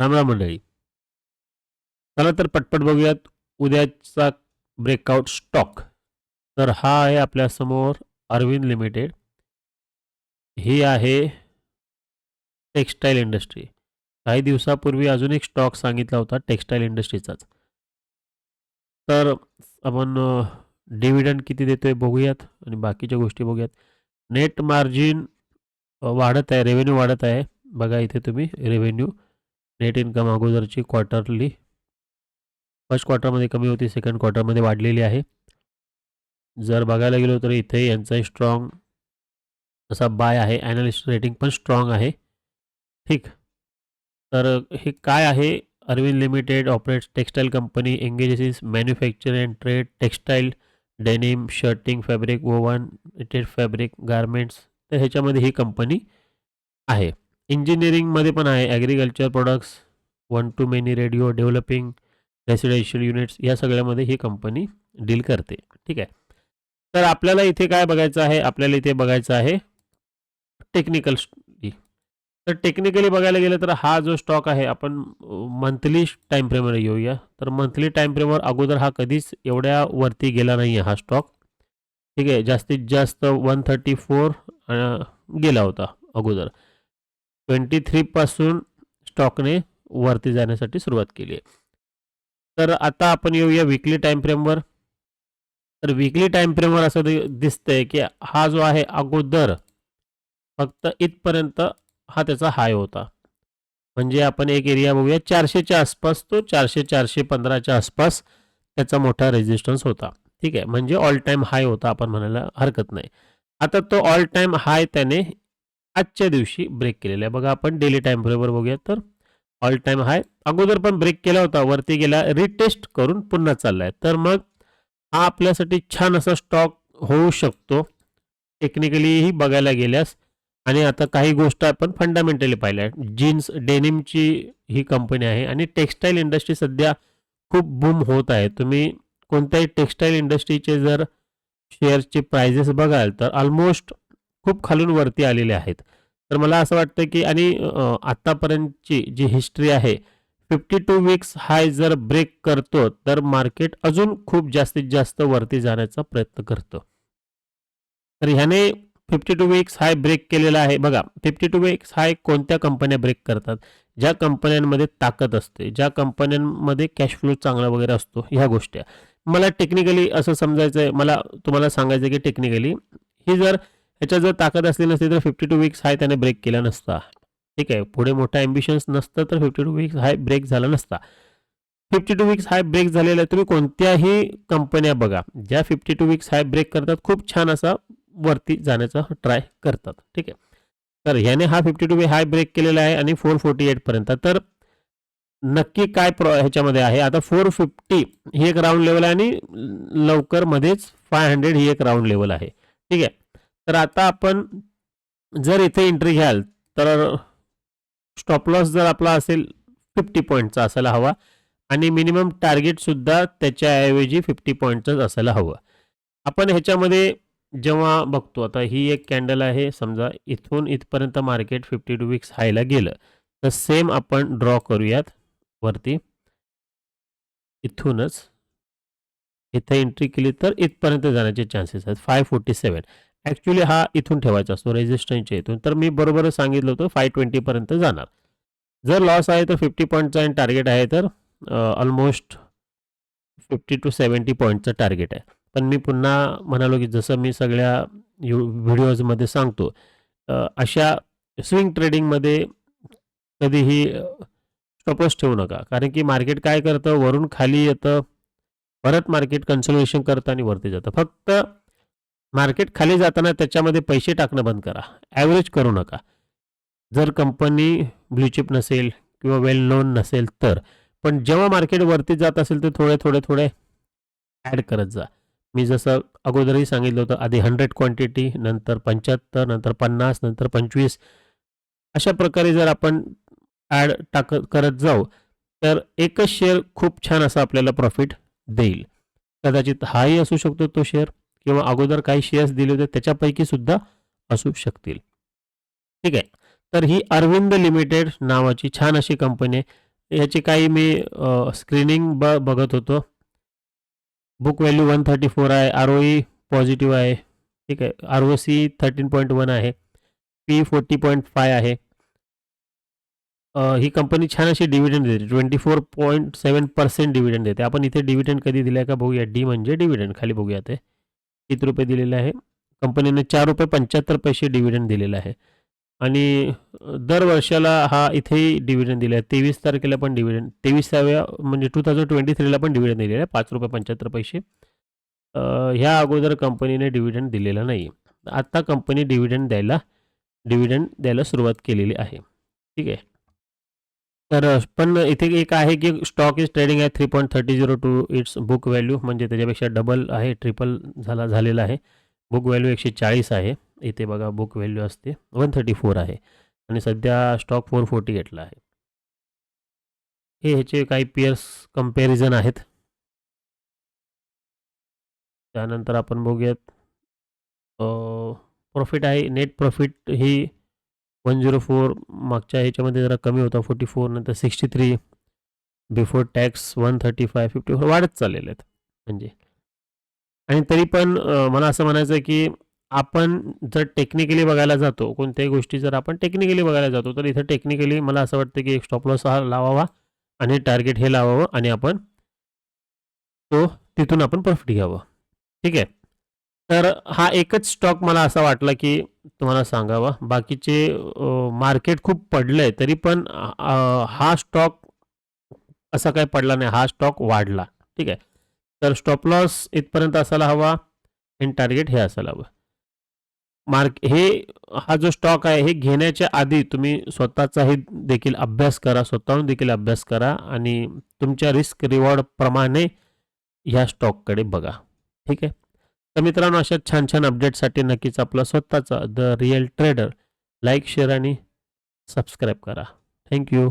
रामराम मंडळी. चला तर पटपट बघूयात उद्याचा ब्रेकआउट स्टॉक तर हा आहे आपल्यासमोर अरविंद लिमिटेड. ही आहे टेक्स्टाईल इंडस्ट्री. काही दिवसापूर्वी अजून एक स्टॉक सांगितला होता टेक्स्टाईल इंडस्ट्रीचाच. तर आपण डिव्हिडंड किती देतो आहे बघूयात आणि बाकीच्या गोष्टी बघूयात. नेट मार्जिन वाढत आहे रेव्हेन्यू वाढत आहे. बघा इथे तुम्ही रेव्हेन्यू नेट इन्कम अगोदरची क्वार्टरली फर्स्ट क्वार्टरमध्ये कमी होती सेकंड क्वार्टरमध्ये वाढलेली आहे. जर बघायला गेलो तर इथे यांचाही स्ट्रॉंग असा बाय आहे ॲनालिस्ट रेटिंग पण स्ट्रॉंग आहे. ठीक. तर हे काय आहे? Arvind limited operates textile company engages in manufacture and trade textile denim shirting fabric woven इटेड fabric garments तर ह्याच्यामध्ये ही कंपनी आहे. इंजिनिअरिंगमध्ये पण आहे. Agriculture products one two many radio developing residential units या सगळ्यामध्ये ही कंपनी डील करते. ठीक आहे? तर आपल्याला इथे काय बघायचं आहे? आपल्याला इथे बघायचं आहे टेक्निकल तर टेक्निकली बघायला गेलं तर हा जो स्टॉक आहे आपण मंथली टाईम फ्रेमवर येऊया. तर मंथली टाईम फ्रेमवर अगोदर हा कधीच एवढ्या वरती गेला नाही आहे हा स्टॉक ठीक आहे? जास्तीत जास्त वन थर्टी फोर गेला होता अगोदर. ट्वेंटी थ्रीपासून स्टॉकने वरती जाण्यासाठी सुरुवात केली आहे. तर आता आपण येऊया विकली टाईम फ्रेमवर तर विकली टाईम फ्रेमवर असं दिसतंय की हा जो आहे अगोदर फक्त इथपर्यंत हा त्याचा हाय होता. म्हणजे आपण एक एरिया बघूया चारशेच्या आसपास तो चारशे चारशे पंधराच्या आसपास त्याचा मोठा रेजिस्टन्स होता. ठीक आहे म्हणजे ऑल टाईम हाय होता आपण म्हणायला हरकत नाही. आता तो ऑल टाईम हाय त्याने आजच्या दिवशी ब्रेक केलेला आहे. बघा आपण डेली टाईम बरोबर बघूया. तर ऑल टाईम हाय अगोदर पण ब्रेक केला होता. वरती गेला रिटेस्ट करून पुन्हा चाललाय. तर मग हा आपल्यासाठी छान असा स्टॉक होऊ शकतो. टेक्निकलीही बघायला गेल्यास. आणि आता काही गोष्ट आपण फंडामेंटली पाहिल्या जीन्स डेनिमची ही कंपनी आहे. आणि टेक्स्टाईल इंडस्ट्री सध्या खूप बूम होत आहे. तुम्ही कोणत्याही टेक्स्टाईल इंडस्ट्रीचे जर शेअर्सचे प्राइजेस बघाल तर ऑलमोस्ट खूप खालून वरती आलेले आहेत. तर मला असं वाटतं की आणि आत्तापर्यंतची जी हिस्ट्री आहे फिफ्टी टू वीक्स हाय जर ब्रेक करतो तर मार्केट अजून खूप जास्तीत जास्त वरती जाण्याचा प्रयत्न करतो. तर ह्याने fifty two weeks high break केलेला आहे. बघा फिफ्टी टू वीक्स हाय कोणत्या कंपन्या ब्रेक करतात? ज्या कंपन्यांमध्ये ताकद असते ज्या कंपन्यांमध्ये कॅश फ्लो चांगला वगैरे असतो ह्या गोष्टी. मला टेक्निकली असं समजायचं आहे मला तुम्हाला सांगायचं आहे की टेक्निकली ही जर ह्याच्यात जर ताकद असली नसती तर फिफ्टी टू वीक्स हाय त्याने ब्रेक केला नसता. ठीक आहे? पुढे मोठा ॲम्बिशन्स नसतं तर fifty two weeks high break झाला नसता. Fifty two weeks high break झालेला आहे तुम्ही कोणत्याही कंपन्या बघा. ज्या fifty two weeks high break करतात खूप छान असा वरती जाण्याचा ट्राय करतात. ठीक आहे? तर ह्याने हा फिफ्टी टू हाय ब्रेक केलेला आहे आणि फोर फोर्टी एटपर्यंत तर नक्की काय प्र ह्याच्यामध्ये आहे? आता फोर फिफ्टी ही एक राऊंड लेवल आहे आणि लवकर मध्येच फाय हंड्रेड ही एक राऊंड लेवल आहे. ठीक आहे? तर आता आपण जर इथे एंट्री घ्याल तर स्टॉप लॉस जर आपला असेल फिफ्टी पॉईंटचा असायला हवा आणि मिनिमम टार्गेटसुद्धा त्याच्याऐवजी फिफ्टी पॉईंटचंच असायला हवं. आपण ह्याच्यामध्ये जेव्हा बघतो आता ही एक कॅन्डल आहे समजा इथून इथपर्यंत मार्केट फिफ्टी टू वीक्स हायला गेलं तर सेम आपण ड्रॉ करूयात वरती. इथूनच इथे एंट्री केली तर इथपर्यंत जाण्याचे चान्सेस आहेत फाय फोर्टी सेवन ॲक्च्युली हा इथून ठेवायचा असतो रेजिस्टन्सच्या इथून. तर मी बरोबरच सांगितलं होतं फाय ट्वेंटीपर्यंत जाणार. जर लॉस आहे तर फिफ्टी पॉईंटचा आणि टार्गेट आहे तर ऑलमोस्ट फिफ्टी टू सेवन्टी पॉईंटचं टार्गेट आहे. पण मी पुन्हा म्हणालो की जसं मी सगळ्या यू व्हिडिओजमध्ये सांगतो अशा स्विंग ट्रेडिंगमध्ये कधीही स्टॉपच ठेवू नका. कारण की मार्केट काय करतं? वरून खाली येतं परत मार्केट कन्सल्युशन करतं आणि वरती जातं. फक्त मार्केट खाली जाताना त्याच्यामध्ये पैसे टाकणं बंद करा. ॲव्हरेज करू नका. जर कंपनी ब्ल्यूचिप नसेल किंवा वेल नोन नसेल तर पण जेव्हा मार्केट वरती जात असेल तर थोडे थोडे थोडे ॲड करत जा. मी जसं अगोदरही सांगितलं होतं आधी हंड्रेड क्वांटिटी नंतर पंच्याहत्तर नंतर पन्नास नंतर पंचवीस अशा प्रकारे जर आपण ॲड टाक करत जाऊ तर एकच शेअर खूप छान असा आपल्याला प्रॉफिट देईल. कदाचित हाही असू शकतो तो शेअर किंवा अगोदर काही शेअर्स दिले होते त्याच्यापैकी सुद्धा असू शकतील. ठीक आहे. तर ही अरविंद लिमिटेड नावाची छान अशी कंपनी आहे. याची काही मी स्क्रीनिंग ब बघत होतो. Book value one thirty four आहे आर ओ ई पॉझिटिव्ह आहे. ठीक आहे. R O C thirteen point one आहे. पी फोर्टी पॉईंट फाय आहे. ही कंपनी छान अशी डिव्हिडंड देते. Twenty four point seven percent dividend देते. आपण इथे डिव्हिडंड कधी दिलं आहे का बघूया. डी म्हणजे डिव्हिडंड खाली बघूया ते. किती रुपये दिलेले आहे. कंपनीने चार रुपये पंच्याहत्तर पैसे डिव्हिडंड दिलेलं आहे. आणि दर वर्षाला हा इथेही डिव्हिडंड दिला आहे. तेवीस तारखेला पण डिव्हिडंड तेवीसाव्या म्हणजे टू थाउजंड ट्वेंटी थ्रीला पण डिव्हिडंड दिलेलं आहे. पाच रुपये पंच्याहत्तर पैसे. ह्या अगोदर कंपनीने डिव्हिडंड दिलेला नाही आत्ता कंपनी डिव्हिडंड द्यायला डिव्हिडंड द्यायला सुरुवात केलेली आहे. ठीक आहे? तर पण इथे एक आहे की स्टॉक इज ट्रेडिंग आहे three point thirty zero two its book value म्हणजे त्याच्यापेक्षा डबल आहे ट्रिपल झाला झालेला आहे. बुक व्हॅल्यू एकशे चाळीस आहे. इथे बघा बुक व्हॅल्यू असते वन थर्टी फोर आहे. आणि सध्या स्टॉक फोर फोर्टी एटला आहे. हे ह्याचे काही पियर्स कंपॅरिझन आहेत. त्यानंतर आपण बघूयात प्रॉफिट आहे नेट प्रॉफिट ही वन झिरो फोर मागच्या ह्याच्यामध्ये जरा कमी होता फोर्टी फोर नंतर sixty three before tax one thirty five fifty four वाढत चाललेले आहेत. म्हणजे आणि तरी पण मला असं म्हणायचं आहे की आपण जर टेक्निकली बघायला जातो कोणत्याही गोष्टी जर आपण टेक्निकली बघायला जातो तर इथं टेक्निकली मला असं वाटतं की एक स्टॉप लॉस हा लावावा आणि टार्गेट हे लावावं आणि आपण तो तिथून आपण प्रॉफिट घ्यावं. ठीक आहे? तर हा एकच स्टॉक मला असा वाटला की तुम्हाला सांगावा. बाकीचे मार्केट खूप पडलं आहे तरी पण हा स्टॉक असा काही पडला नाही. हा स्टॉक वाढला. ठीक आहे? तर स्टॉप लॉस इथपर्यंत असायला हवा आणि टार्गेट हे असायला हवं. मार्क हे हा जो स्टॉक आहे हे घेण्याच्या आधी तुम्ही स्वतःचाही देखील अभ्यास करा स्वतःहून देखील अभ्यास करा आणि तुमच्या रिस्क रिवॉर्ड प्रमाणे ह्या स्टॉककडे बघा. ठीक आहे? तर मित्रांनो अशा छान छान अपडेटसाठी नक्कीच आपला स्वतःचा The Real Trader like share आणि सबस्क्राईब करा. Thank you